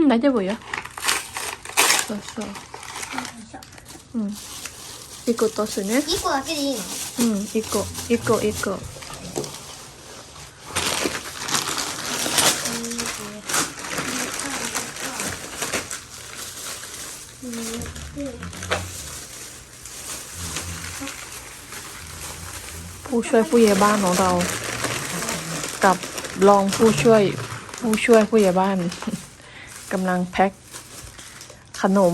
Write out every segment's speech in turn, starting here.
うん大丈夫よそうそううん一個とすね1個だけでいいのうん一個一個一個ผู้ช่วยผู้ใหญ่บ้านของเรา กับรองผู้ช่วยผู้ช่วยผู้ใหญ่บ้าน กำลังแพ็คขนม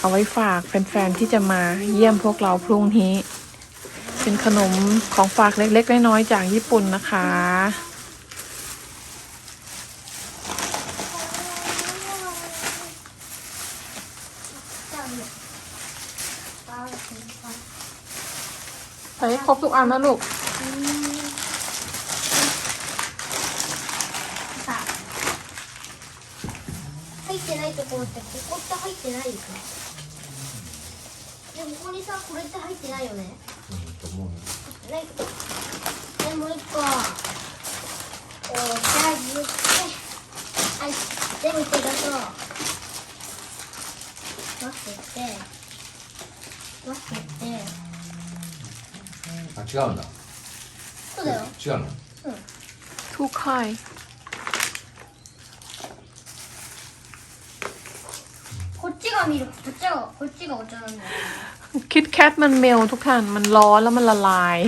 เอาไว้ฝากแฟนๆที่จะมาเยี่ยมพวกเราพรุ่งนี้ เป็นขนมของฝากเล็กๆน้อยๆจากญี่ปุ่นนะคะ ใส่ให้ครบทุกอันนะลูก ころってここって入ってないよね？でもここにさこれって入ってないよね？うんと思うないでもう一個お茶漬けはい全部手だと待ってて。分ってあ違うんだ。そうだよ。違うの？うん。東海。 사람 이름 골찌가 골찌가 어쩌는 거 야? คิดแคทมันเมลทุกท่านมันร้อนแล้วมันละลาย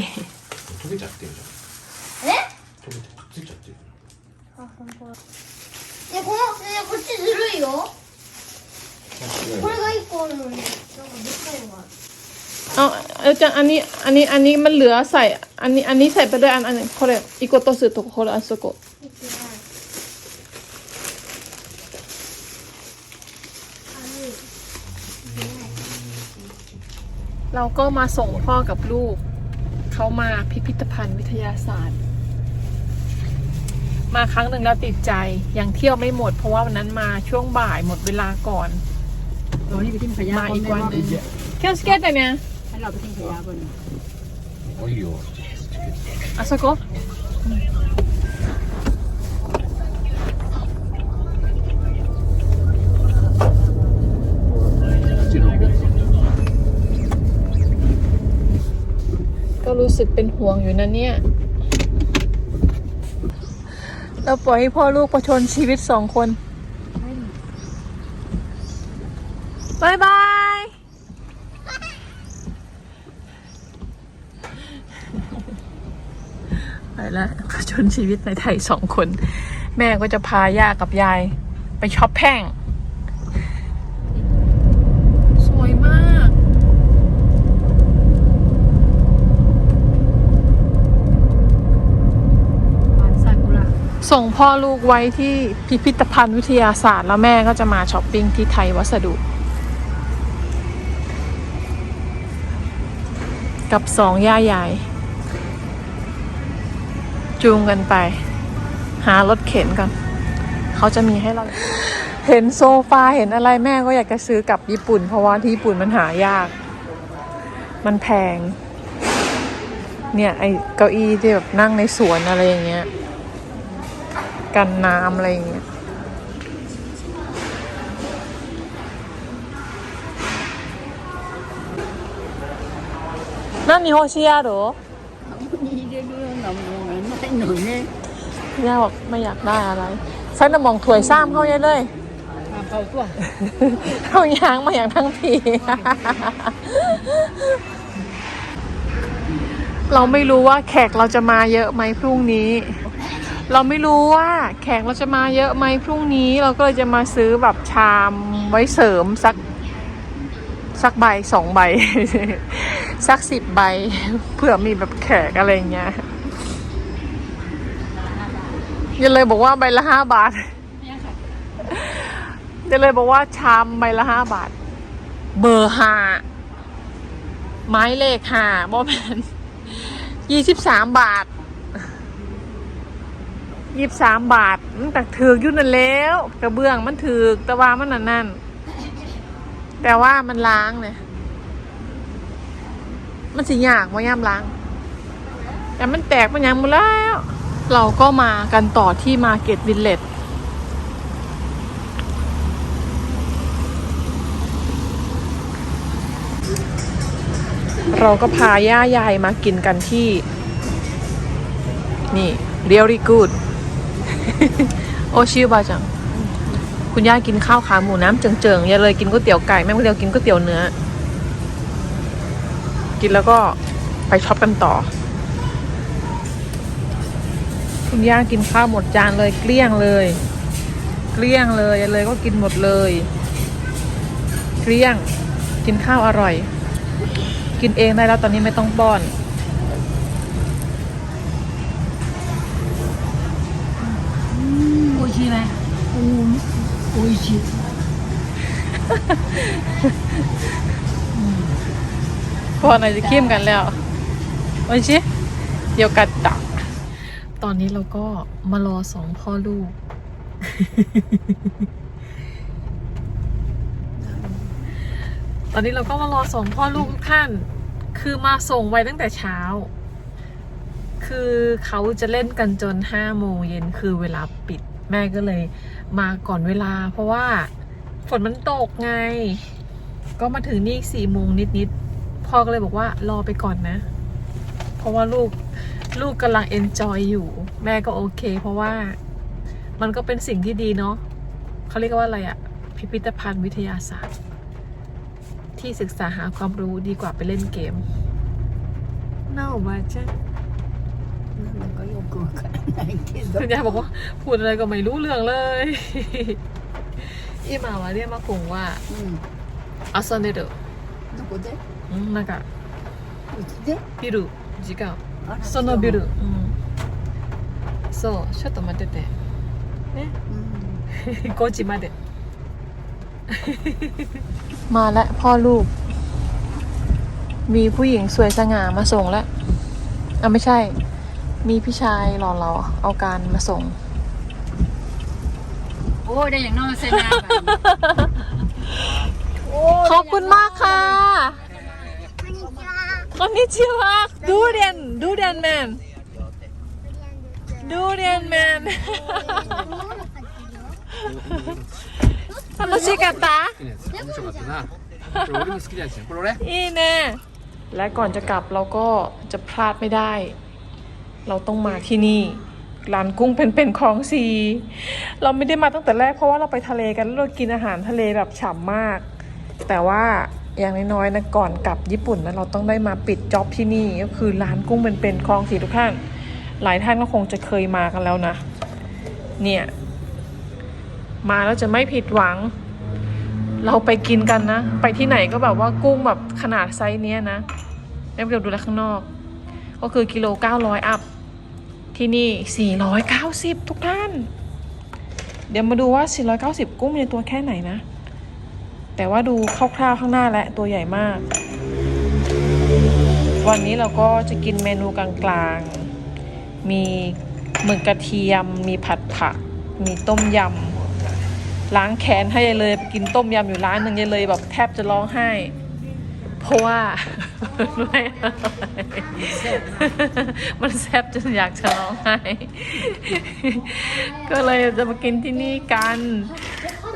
두 개째 할게 요. 저. 네? 두 개 째. 진짜 할게 요. 아 그럼 뭐? 얘 고막 얘 골찌 들어 요. 머리가 있고 오는 거. 저거 느끼는 거. เอาเอาจารย์อันนี้อันนี้อันนี้มันเหลือใส่ อันนี้อันนี้ใส่ไปด้วยอันอันเขคนละอีโกโตสึโตโคละอันสโกะ เราก็มาส่งพ่อกับลูก เขามาพิพิธภัณฑ์วิทยาศาสตร์ มาครั้งหนึ่งแล้วติดใจยังเที่ยวไม่หมด เพราะว่าวันนั้นมาช่วงบ่ายหมดเวลาก่อน เราที่ไปทิ้งขยะมาอีกวันหนึงแค่สเก็ตแต่เนี่ยให้เราไปทิ้งขยะบน Olio. ก๊อ สึกเป็นห่วงอยู่นะเนี่ย เราปล่อยให้พ่อลูกประชนชีวิตสองคนบายบาย ไปแล้วประชนชีวิตในไทยสองคน แม่ก็จะพาย่ากับยาย ไปช็อปแพ่ง สวยมาก บ้านซากุระ ส่งพ่อลูกไว้ที่พิพิธภัณฑ์วิทยาศาสตร์ แล้วแม่ก็จะมาช้อปปิ้งที่ไทยวัสดุ กับสองย่ายาย จูงกันไป หารถเข็นก่อนเขาจะมีให้เรา เห็นโซฟาเห็นอะไรแม่ก็อยากจะซื้อกลับญี่ปุ่น เพราะว่าที่ญี่ปุ่นมันหายาก มันแพง เนี่ย ไอเก้าอี้ที่แบบนั่งในสวนอะไรอย่างเงี้ย กันน้ำอะไรอย่างเงี้ยนั่นนี่โฮชิยะหรอยแม่าบอกไม่อยากได้อะไรฉันจะมองถวยซ้ำเข้าเยอะเลยทำเขาตัวเขายางมาอย่างทั้งทีเราไม่รู้ว่าแขกเราจะมาเยอะไหมพรุ่งนี้ เราไม่รู้ว่าแขกเราจะมาเยอะไหมพรุ่งนี้เราก็เลยจะมาซื้อแบบชามไว้เสริมสักสักใบสองใบ สักสิบใบเผื่อมีแบบแขกอะไรเงี้ยยังเลยบอกว่าใบละห้าบาทจะเลยบอกว่าชามใบละห้าบาท เบอร์ห้าไม้เลขห้าบอเป็นยี่สิบสามบาท ยีิบสามบาทมันแต่ถืออยู่นั่นแล้ว กระเบื้องมันถือแต่ว่ามันนั่นนั่นแต่ว่ามันล้างเนี่ยมันสีหยากมาย่ามล้าง แต่มันแตกมันยังหมดแล้ว เราก็มากันต่อที่มาเก็ตวิลเลจเราก็พาย่ายายมากินกันที่ นี่เรียวรีกูด โอชิบาจัง คุณย่ากินข้าวขาหมูน้ำเจิงๆอย่าเลยกินก๋วยเตี๋ยวไก่แม่คุณเดียวกินก๋วยเตี๋ยวเนื้อ กินแล้วก็ไปช็อปกันต่อ คุณย่ากินข้าวหมดจานเลยเกลี้ยงเลย เกลี้ยงเลยอย่าเลยก็กินหมดเลย เกลี้ยง กินข้าวอร่อย กินเองได้แล้วตอนนี้ไม่ต้องป้อน ชื่ออะไรอูอุยชิพอหน่อยจะเข้มกันแล้วโอ้ยชิเดียวกันตักตอนนี้เราก็มารอสองพ่อลูก ตอนนี้เราก็มารอสองพ่อลูกท่าน คือมาส่งไว้ตั้งแต่เช้า คือเขาจะเล่นกันจนห้าโมงเย็นคือเวลาปิด แม่ก็เลยมาก่อนเวลา เพราะว่าฝนมันตกไง ก็มาถึงนี่สี่โมงนิดๆพ่อก็เลยบอกว่ารอไปก่อนนะ เพราะว่าลูกลูกกำลังเอนจอยอยู่ แม่ก็โอเค เพราะว่ามันก็เป็นสิ่งที่ดีเนาะเขาเรียกว่าอะไรอะพิพิธภัณฑ์วิทยาศาสตร์ ที่ศึกษาหาความรู้ดีกว่าไปเล่นเกมน่า ว่าจะ なんかよくわからないけど คุณยายบอกว่าพูดอะไรก็ไม่รู้เรื่องเลย อีหมาวาเรียกมาคงว่า うん อาซอนเดโด どこでなんかうちでビル時間あらそのビルうんそうちょっと待っててねうん5時まで มาแล้วพ่อลูก มีผู้หญิงสวยสง่ามาส่งแล้วอ่ะไม่ใช่ มีพี่ชายหล่อเราเอาการมาส่ง โอ้ยได้อย่างน้อยเซนา ขอบคุณมากค่ะ こんにちは。 こんにちはดูเรียนดูเรียนแมนดูเรียนแมน 楽しかった 好きなやつ面白かったなこれ俺の好きなやつねこれ俺 อีแน่และก่อนจะกลับเราก็จะพลาดไม่ได้ เราต้องมาที่นี่ร้านกุ้งเป็นๆคลองซีเราไม่ได้มาตั้งแต่แรกเพราะว่าเราไปทะเลกันแล้วเรากินอาหารทะเลแบบฉ่ำมาก แต่ว่าอย่างน้อยๆนะก่อนกลับญี่ปุ่นนะเราต้องได้มาปิดจ็อบที่นี่ก็คือร้านกุ้งเป็นๆคลองสีทุกท่าน หลายท่านก็คงจะเคยมากันแล้วนะ เนี่ย มาแล้วจะไม่ผิดหวัง เราไปกินกันนะ ไปที่ไหนก็แบบว่ากุ้งแบบขนาดไซส์เนี้ยนะแม่ไปดูแลข้างนอก ก็คือกิโล900อัพ ที่นี่ 490 ทุกท่าน เดี๋ยวมาดูว่า 490 กุ้งในตัวแค่ไหนนะ แต่ว่าดูคร่าวๆข้างหน้าและตัวใหญ่มาก วันนี้เราก็จะกินเมนูกลางๆ มีหมึกกระเทียม มีผัดผัก มีต้มยำล้างแค้นให้ยายเลยไปกินต้มยำอยู่ร้านหนึ่งยายเลยแบบแทบจะร้องไห้ เพราะว่าด้วยมันแซ่บจนอยากฉลองไห้ก็เลยจะมากินที่นี่กัน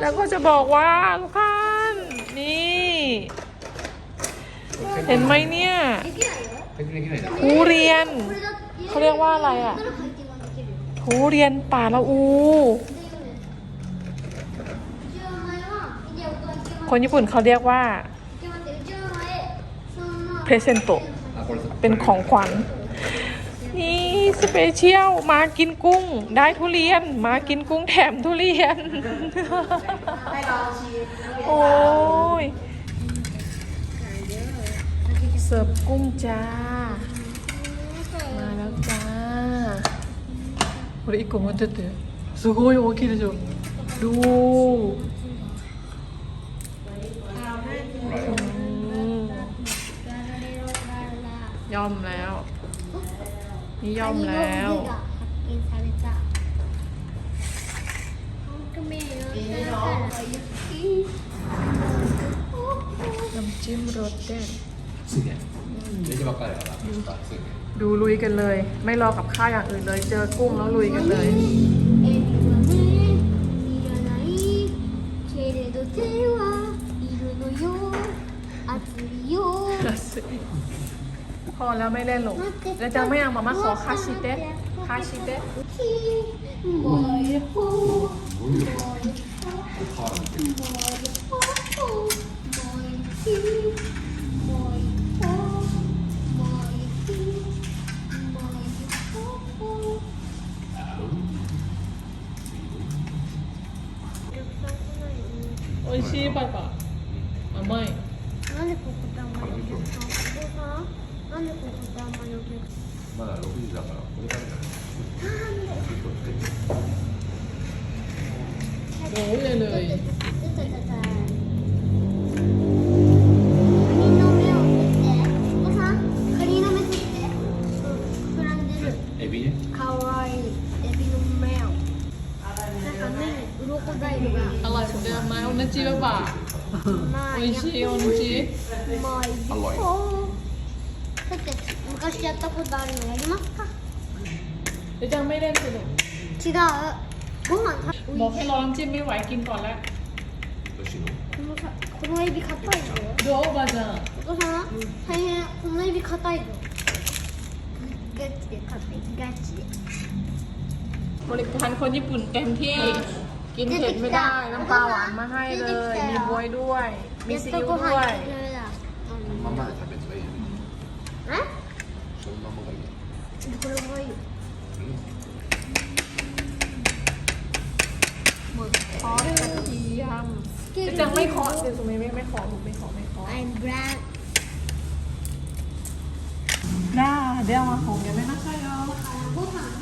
แล้วก็จะบอกว่าทุกท่านนี่ เห็นไหมเนี่ยทูเรียนเขาเรียกว่าอะไรอะทูเรียนป่าละอู คนญี่ปุ่นเขาเรียกว่า เพรเซนโต あこれさ เป็นของขวัญ นี่สเปเชียล มากินกุ้ง ได้ทุเรียน มากินกุ้งแถมทุเรียน โอ้ย เสิร์ฟกุ้งจ้า มาแล้วจ้าこれ一個持ってってすごい大きいでしょดูอื ย่อมแล้ว นี่ย่อมแล้ว กินซาลจ่าก็ไม่เยอะน้ำจิ้มรสเด็ดดูลุยกันเลย ไม่รอกับข้าวอย่างอื่นเลย เจอกุ้งแล้วลุยกันเลย อแล้วไม่เล่นหรอกแล้วจะไม่เอามามาขอคาชิเตะคาชิเตะ もう一歩もう一歩 ทอด もう一歩もう一歩もう一歩もう一歩もう一歩 โอ้ยชี้ไปปะอ่ะไม่ なんでここってあんまりお客さんお父さんなんでここってあんまりお客さんまだ 나는 고구마 엄마 여 기. 엄마가 로비잖 아. 뭐 원래는 짜자자 자. Allora, ma è un cibo va. Ma è un cibo. อร่อย โอ้ นาจิปะปะ まあ โอ้ยชี้โอนาจิ まあいいアロイだって昔やったことあるのやりますか เดี๋ยวจะไม่เล่นสนุก 違うご飯食べ บอกให้รอน้ำจิ้มไม่ไหวกินก่อนแล้ว どうしよこのさこのエビ硬いぞ โดบาจัง お父さん大変このエビ硬いぞガチで硬いガチで บริการคนญี่ปุ่นเต็มที่ กินเผ็ดไม่ได้ น้ำปลาหวานมาให้เลย มีบวยด้วย มี やっ ซี と อิ๊ว ご飯 ด้วย 食べ กระเทียมจะไม่ขอเดี๋ยวสมัยไม่ไม่ขอหนูไม่ขอไม่ขอ I'm black ได้เดี๋ยวมาของกันไหมนะคะเราพูดถาม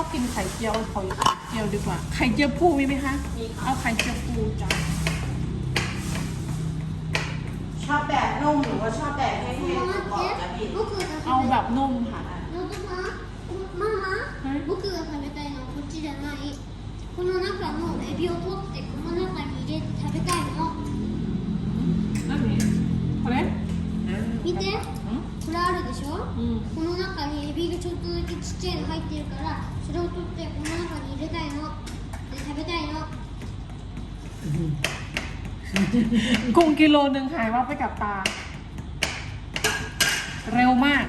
อบกินไข่เจียวขอไข่เจียวดีกว่า ไข่เจียวปูมีไหมคะ มีเอาไข่เจียวปูจ้า ชอบแบบนุ่มหรือว่าชอบแบบแห้ง 待 ๆบอกนะ っ พี่ て僕が เอา 食べ แบบนุ่มค่ะ のどさんママはい僕が食べたいのはこっちじゃないこの中のエビを取ってこの中に入れて食べたいの นั่นนี่これ見てうんこれあるでしょうんこの中にエビがちょっとだけちっちゃいの入ってるから เราตุเจ็บมากกว่านี้ด้วยใจเนาะแต่ใช้ไม่ไเนาะกุ้งกิโลหนึ่งหายว่าไปกับตา เร็วมาก